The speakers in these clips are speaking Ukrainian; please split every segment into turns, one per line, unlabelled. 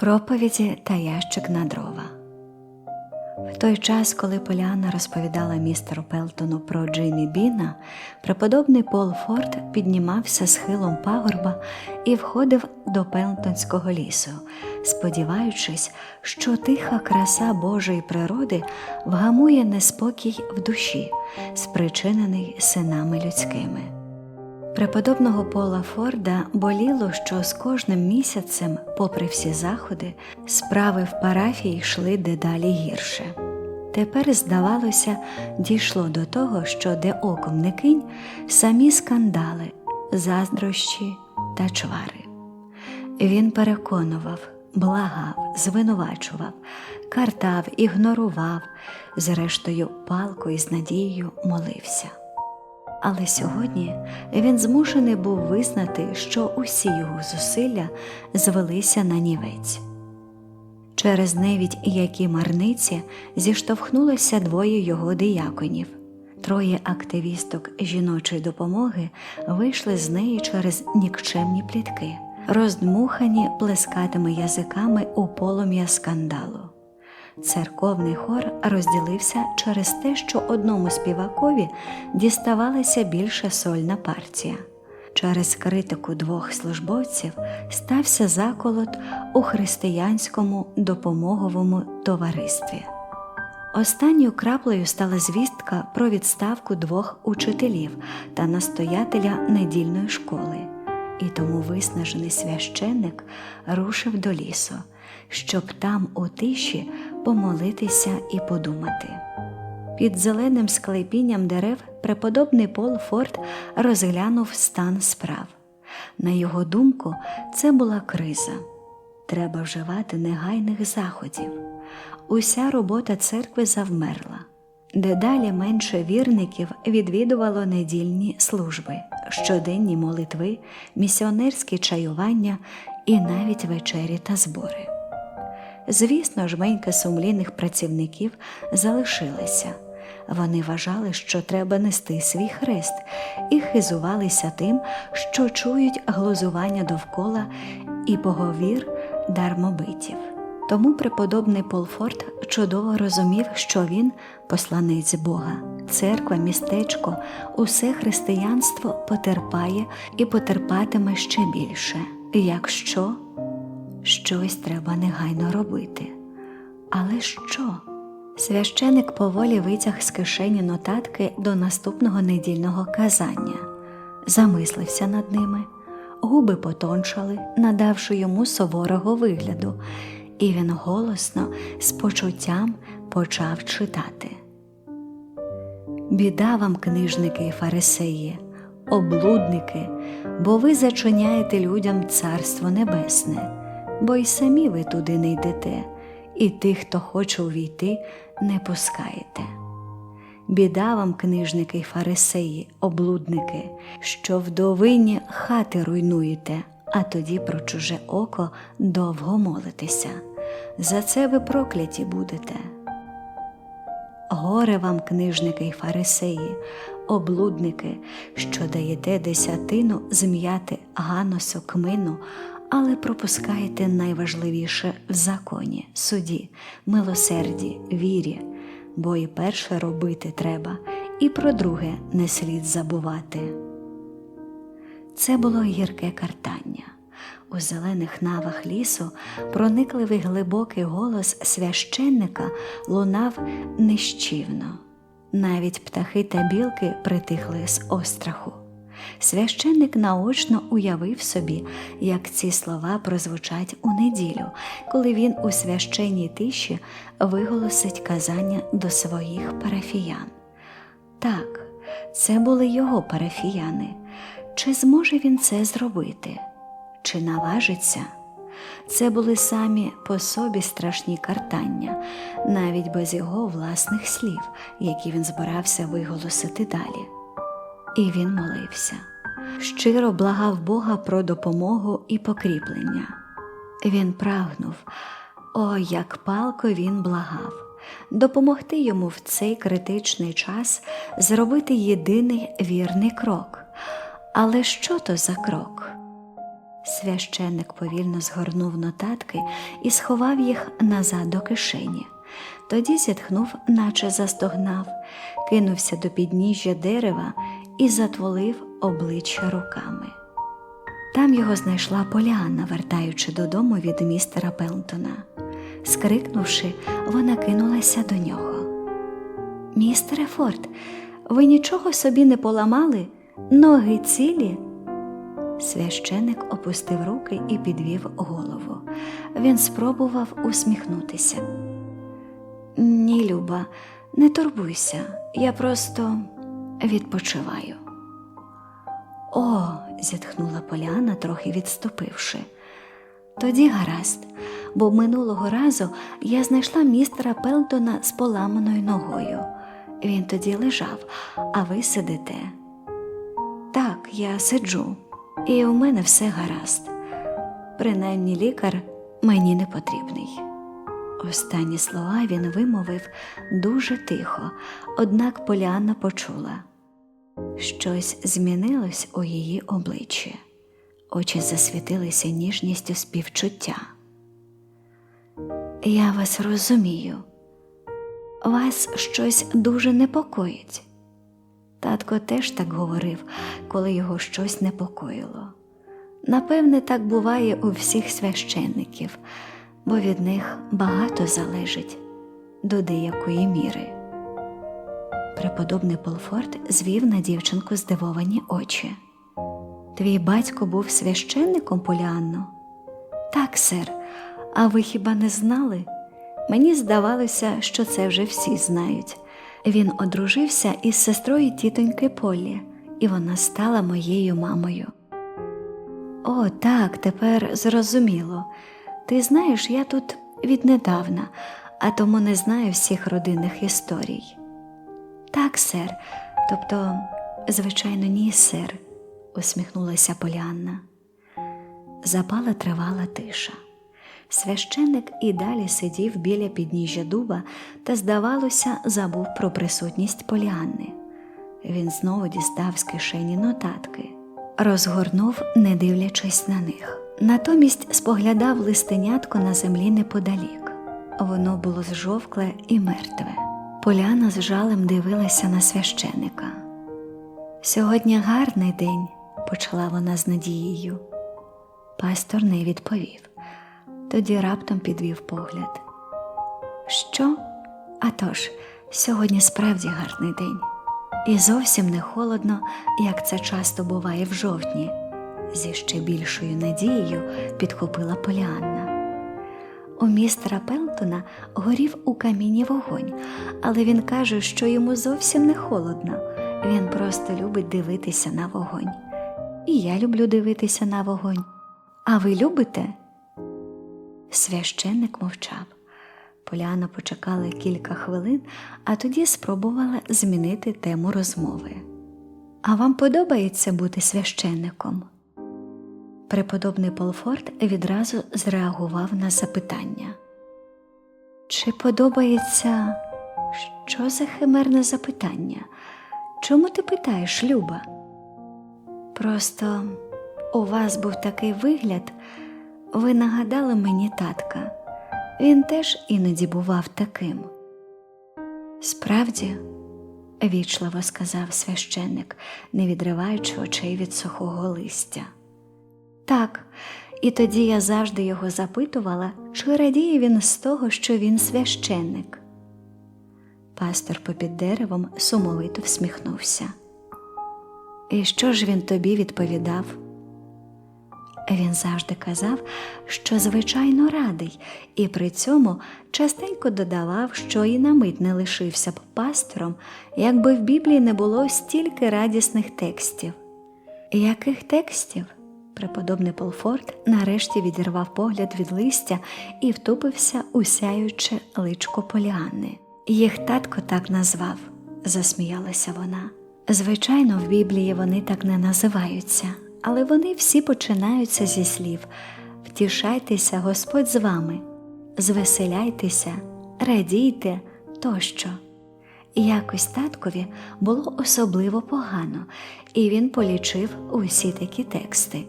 Проповіді та ящик на дрова. В той час, коли Поляна розповідала містеру Пелтону про Джеймі Біна, преподобний Пол Форд піднімався схилом пагорба і входив до Пелтонського лісу, сподіваючись, що тиха краса Божої природи вгамує неспокій в душі, спричинений синами людськими. Преподобного Пола Форда боліло, що з кожним місяцем, попри всі заходи, справи в парафії йшли дедалі гірше. Тепер, здавалося, дійшло до того, що де оком не кинь, самі скандали, заздрощі та чвари. Він переконував, благав, звинувачував, картав, ігнорував, зрештою, палко і з надією молився. Але сьогодні він змушений був визнати, що усі його зусилля звелися на нівець. Через невідь які марниці зіштовхнулося двоє його дияконів. Троє активісток жіночої допомоги вийшли з неї через нікчемні плітки, роздмухані плескатими язиками у полум'я скандалу. Церковний хор розділився через те, що одному співакові діставалася більше сольна партія. Через критику двох службовців стався заколот у християнському допомоговому товаристві. Останньою краплею стала звістка про відставку двох учителів та настоятеля недільної школи, і тому виснажений священник рушив до лісу, щоб там у тиші помолитися і подумати. Під зеленим склепінням дерев преподобний Пол Форд розглянув стан справ. На його думку, це була криза. Треба вживати негайних заходів. Уся робота церкви завмерла. Дедалі менше вірників відвідувало недільні служби, щоденні молитви, місіонерські чаювання і навіть вечері та збори. Звісно, жменька сумлінних працівників залишилася. Вони вважали, що треба нести свій хрест, і хизувалися тим, що чують глузування довкола і поговір дармобитів. Тому преподобний Полфорд чудово розумів, що він посланець Бога, церква, містечко, усе християнство потерпає і потерпатиме ще більше, якщо щось треба негайно робити. Але що? Священик поволі витяг з кишені нотатки до наступного недільного казання, замислився над ними, губи потончали, надавши йому суворого вигляду, і він голосно, з почуттям почав читати. Біда вам, книжники і фарисеї, облудники, бо ви зачиняєте людям Царство Небесне, бо й самі ви туди не йдете, і тих, хто хоче увійти, не пускаєте. Біда вам, книжники й фарисеї, облудники, що вдовині хати руйнуєте, а тоді про чуже око довго молитеся. За це ви прокляті будете. Горе вам, книжники й фарисеї, облудники, що даєте десятину зм'яти ганосу кмину, але пропускаєте найважливіше в законі, суді, милосерді, вірі, бо і перше робити треба, і про друге не слід забувати. Це було гірке картання. У зелених навах лісу проникливий глибокий голос священника лунав нищівно. Навіть птахи та білки притихли з остраху. Священник наочно уявив собі, як ці слова прозвучать у неділю, коли він у священній тиші виголосить казання до своїх парафіян. Так, це були його парафіяни. Чи зможе він це зробити? Чи наважиться? Це були самі по собі страшні картання, навіть без його власних слів, які він збирався виголосити далі. І він молився, щиро благав Бога про допомогу і покріплення. Він прагнув, о, як палко він благав, допомогти йому в цей критичний час зробити єдиний вірний крок. Але що то за крок? Священник повільно згорнув нотатки і сховав їх назад до кишені. Тоді зітхнув, наче застогнав, кинувся до підніжжя дерева і затволив обличчя руками. Там його знайшла Поліанна, вертаючи додому від містера Пелтона. Скрикнувши, вона кинулася до нього. Містере Форд, ви нічого собі не поламали? Ноги цілі? Священик опустив руки і підвів голову. Він спробував усміхнутися. Ні, Люба, не турбуйся, я просто відпочиваю. О, зітхнула Поляна, трохи відступивши. Тоді гаразд, бо минулого разу я знайшла містера Пелтона з поламаною ногою. Він тоді лежав, а ви сидите. Так, я сиджу, і у мене все гаразд. Принаймні лікар мені не потрібний. Останні слова він вимовив дуже тихо, однак Поляна почула. Щось змінилось у її обличчі, очі засвітилися ніжністю співчуття. Я вас розумію, вас щось дуже непокоїть. Татко теж так говорив, коли його щось непокоїло. Напевне, так буває у всіх священників, бо від них багато залежить до деякої міри. Преподобний Полфорд звів на дівчинку здивовані очі. Твій батько був священником Поліанно? Так, сер, а ви хіба не знали? Мені здавалося, що це вже всі знають. Він одружився із сестрою тітоньки Полі, і вона стала моєю мамою. О, так, тепер зрозуміло. Ти знаєш, я тут віднедавна, а тому не знаю всіх родинних історій. Так, сер, тобто, звичайно, ні, сер, усміхнулася Поліанна. Запала тривала тиша. Священник і далі сидів біля підніжжя дуба та, здавалося, забув про присутність Поліанни. Він знову дістав з кишені нотатки, розгорнув, не дивлячись на них. Натомість споглядав листенятко на землі неподалік. Воно було зжовкле і мертве. Поляна з жалем дивилася на священика. Сьогодні гарний день, почала вона з надією. Пастор не відповів, тоді раптом підвів погляд. Що? А тож, сьогодні справді гарний день, і зовсім не холодно, як це часто буває в жовтні, зі ще більшою надією підхопила Поліанна. У містера Пелтона горів у каміні вогонь, але він каже, що йому зовсім не холодно. Він просто любить дивитися на вогонь. І я люблю дивитися на вогонь. А ви любите? Священник мовчав. Поляна почекала кілька хвилин, а тоді спробувала змінити тему розмови. А вам подобається бути священником? Преподобний Полфорд відразу зреагував на запитання. Чи подобається що за химерне запитання? Чому ти питаєш, Люба? Просто у вас був такий вигляд, ви нагадали мені татка. Він теж іноді бував таким. Справді, вічливо сказав священник, не відриваючи очей від сухого листя. Так, і тоді я завжди його запитувала, чи радіє він з того, що він священник. Пастор попід деревом сумовито всміхнувся. І що ж він тобі відповідав? Він завжди казав, що звичайно радий, і при цьому частенько додавав, що і на мить не лишився б пастором, якби в Біблії не було стільки радісних текстів. Яких текстів? Преподобний Полфорд нарешті відірвав погляд від листя і втупився у сяюче личко Поліанни. Їх татко так назвав, засміялася вона. Звичайно, в Біблії вони так не називаються, але вони всі починаються зі слів Втішайтеся, Господь з вами, звеселяйтеся, радійте тощо. Якось таткові було особливо погано, і він полічив усі такі тексти.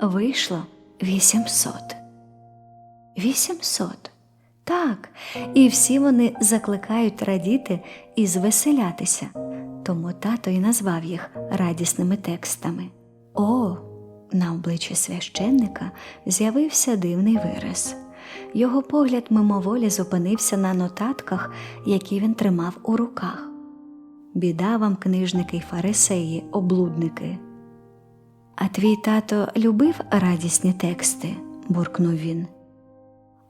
Вийшло, вісімсот. Вісімсот. Так, і всі вони закликають радіти і звеселятися, тому тато і назвав їх радісними текстами. О, на обличчі священника з'явився дивний вираз. Його погляд мимоволі зупинився на нотатках, які він тримав у руках. Біда вам, книжники й фарисеї, облудники. А твій тато любив радісні тексти, буркнув він.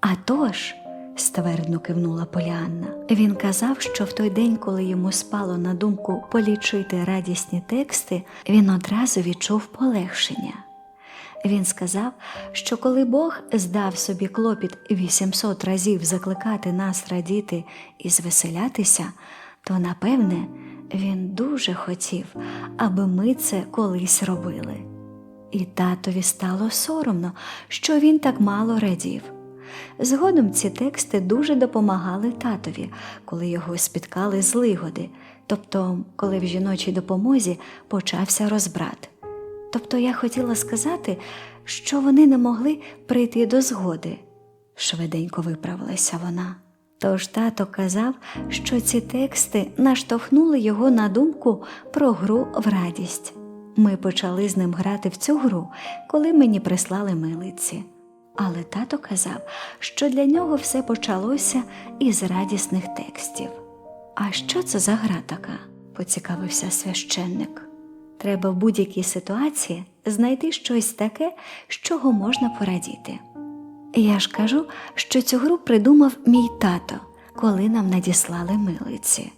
«А тож», – ствердно кивнула Поліанна. Він казав, що в той день, коли йому спало на думку полічити радісні тексти, він одразу відчув полегшення. Він сказав, що коли Бог здав собі клопіт 800 разів закликати нас радіти і звеселятися, то напевне він дуже хотів, аби ми це колись робили. І татові стало соромно, що він так мало радів. Згодом ці тексти дуже допомагали татові, коли його спіткали злигоди, тобто, коли в жіночій допомозі почався розбрат. Тобто я хотіла сказати, що вони не могли прийти до згоди. Швиденько виправилася вона. Тож тато казав, що ці тексти наштовхнули його на думку про гру в радість. Ми почали з ним грати в цю гру, коли мені прислали милиці. Але тато казав, що для нього все почалося із радісних текстів. А що це за гра така? поцікавився священник. Треба в будь-якій ситуації знайти щось таке, з чого можна порадіти. Я ж кажу, що цю гру придумав мій тато, коли нам надіслали милиці.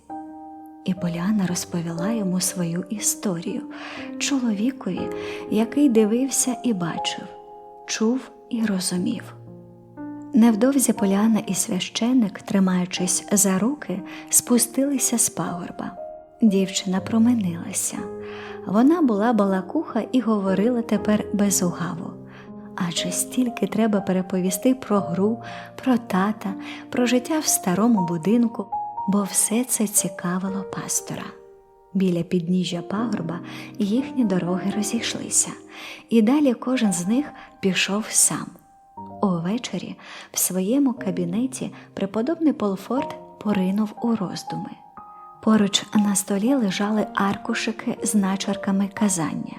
І Поляна розповіла йому свою історію чоловікові, який дивився і бачив, чув і розумів. Невдовзі Поляна і священник, тримаючись за руки, спустилися з пагорба. Дівчина променилася. Вона була балакуха і говорила тепер без угаву. Адже стільки треба переповісти про гру, про тата, про життя в старому будинку, бо все це цікавило пастора. Біля підніжжя пагорба їхні дороги розійшлися, і далі кожен з них пішов сам. Увечері в своєму кабінеті преподобний Полфорд поринув у роздуми. Поруч на столі лежали аркушики з начерками казання,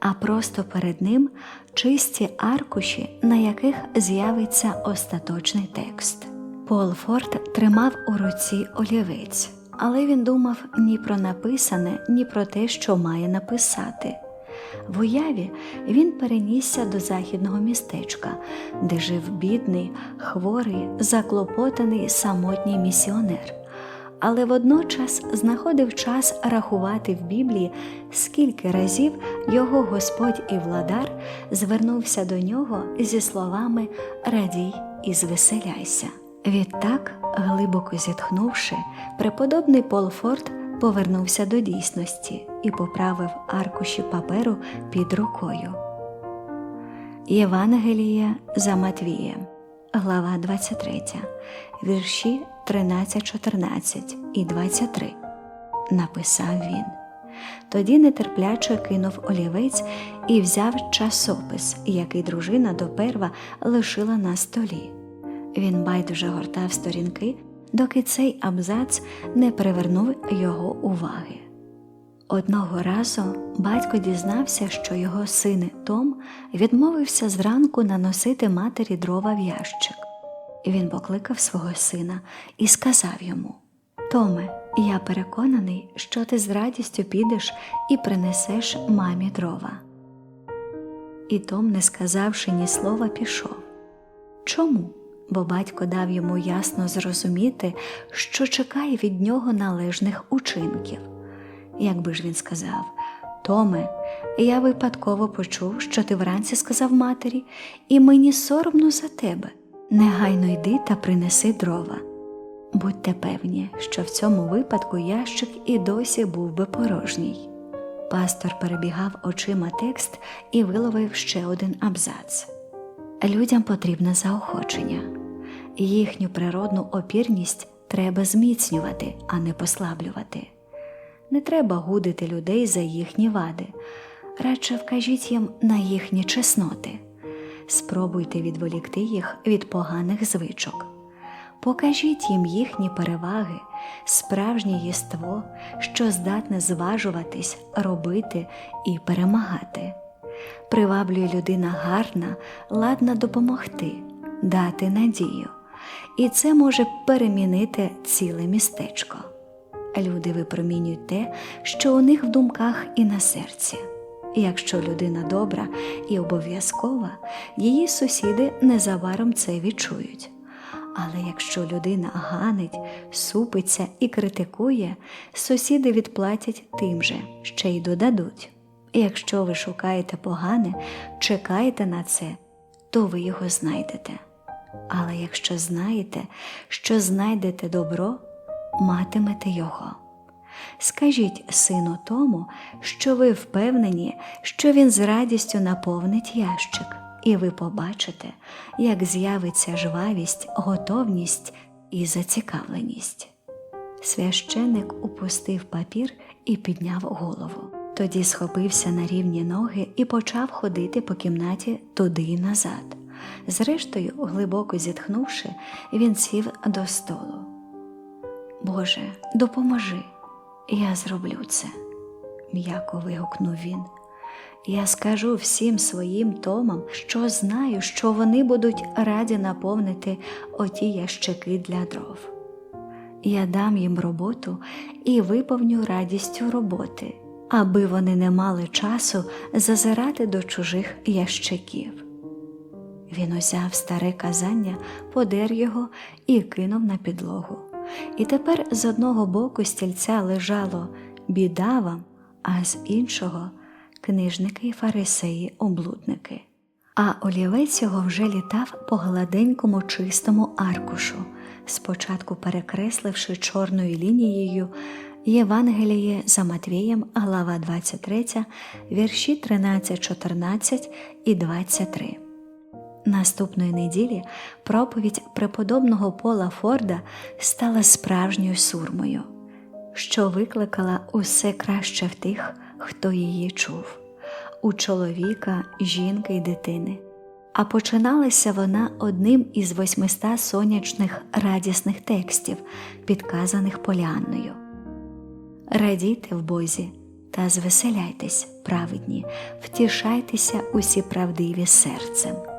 а просто перед ним чисті аркуші, на яких з'явиться остаточний текст. Полфорд тримав у руці олівець, але він думав ні про написане, ні про те, що має написати. В уяві він перенісся до західного містечка, де жив бідний, хворий, заклопотаний самотній місіонер але водночас знаходив час рахувати в Біблії, скільки разів його Господь і владар звернувся до нього зі словами Радій і звеселяйся. Відтак, глибоко зітхнувши, преподобний Полфорд повернувся до дійсності і поправив аркуші паперу під рукою. Євангелія за Матвієм, глава 23, вірші 13, 14 і 23, написав він. Тоді нетерпляче кинув олівець і взяв часопис, який дружина доперва лишила на столі. Він байдуже гортав сторінки, доки цей абзац не привернув його уваги. Одного разу батько дізнався, що його син Том відмовився зранку наносити матері дрова в ящик. Він покликав свого сина і сказав йому: Томе, я переконаний, що ти з радістю підеш і принесеш мамі дрова. І Том, не сказавши ні слова, пішов. Чому? Бо батько дав йому ясно зрозуміти, що чекає від нього належних учинків. Якби ж він сказав, Томе, я випадково почув, що ти вранці сказав матері, і мені соромно за тебе. Негайно йди та принеси дрова. Будьте певні, що в цьому випадку ящик і досі був би порожній. Пастор перебігав очима текст і виловив ще один абзац. Людям потрібне заохочення, їхню природну опірність треба зміцнювати, а не послаблювати. Не треба гудити людей за їхні вади, радше вкажіть їм на їхні чесноти. Спробуйте відволікти їх від поганих звичок. Покажіть їм їхні переваги, справжнє єство, що здатне зважуватись, робити і перемагати. Приваблює людина гарна, ладна допомогти, дати надію, і це може перемінити ціле містечко. Люди випромінюють те, що у них в думках і на серці. Якщо людина добра і обов'язкова, її сусіди незабаром це відчують. Але якщо людина ганить, супиться і критикує, сусіди відплатять тим же, ще й додадуть. Якщо ви шукаєте погане, чекаєте на це, то ви його знайдете. Але якщо знаєте, що знайдете добро, матимете його. Скажіть сину тому, що ви впевнені, що він з радістю наповнить ящик, і ви побачите, як з'явиться жвавість, готовність і зацікавленість. Священик упустив папір і підняв голову. Тоді схопився на рівні ноги і почав ходити по кімнаті туди й назад. Зрештою, глибоко зітхнувши, він сів до столу. Боже, допоможи, я зроблю це, м'яко вигукнув він. Я скажу всім своїм томам, що знаю, що вони будуть раді наповнити оті ящики для дров. Я дам їм роботу і виповню радістю роботи, аби вони не мали часу зазирати до чужих ящиків. Він узяв старе казання, подер його і кинув на підлогу. І тепер з одного боку стільця лежало біда вам, а з іншого книжники й фарисеї облудники. А олівець його вже літав по гладенькому чистому аркушу, спочатку перекресливши чорною лінією Євангеліє за Матвієм, глава 23, вірші 13, 14 і 23. Наступної неділі проповідь преподобного Пола Форда стала справжньою сурмою, що викликала усе краще в тих, хто її чув у чоловіка, жінки й дитини. А починалася вона одним із 800 сонячних радісних текстів, підказаних Поліанною. Радійте в Бозі та звеселяйтесь, праведні, втішайтеся усі правдиві серцем.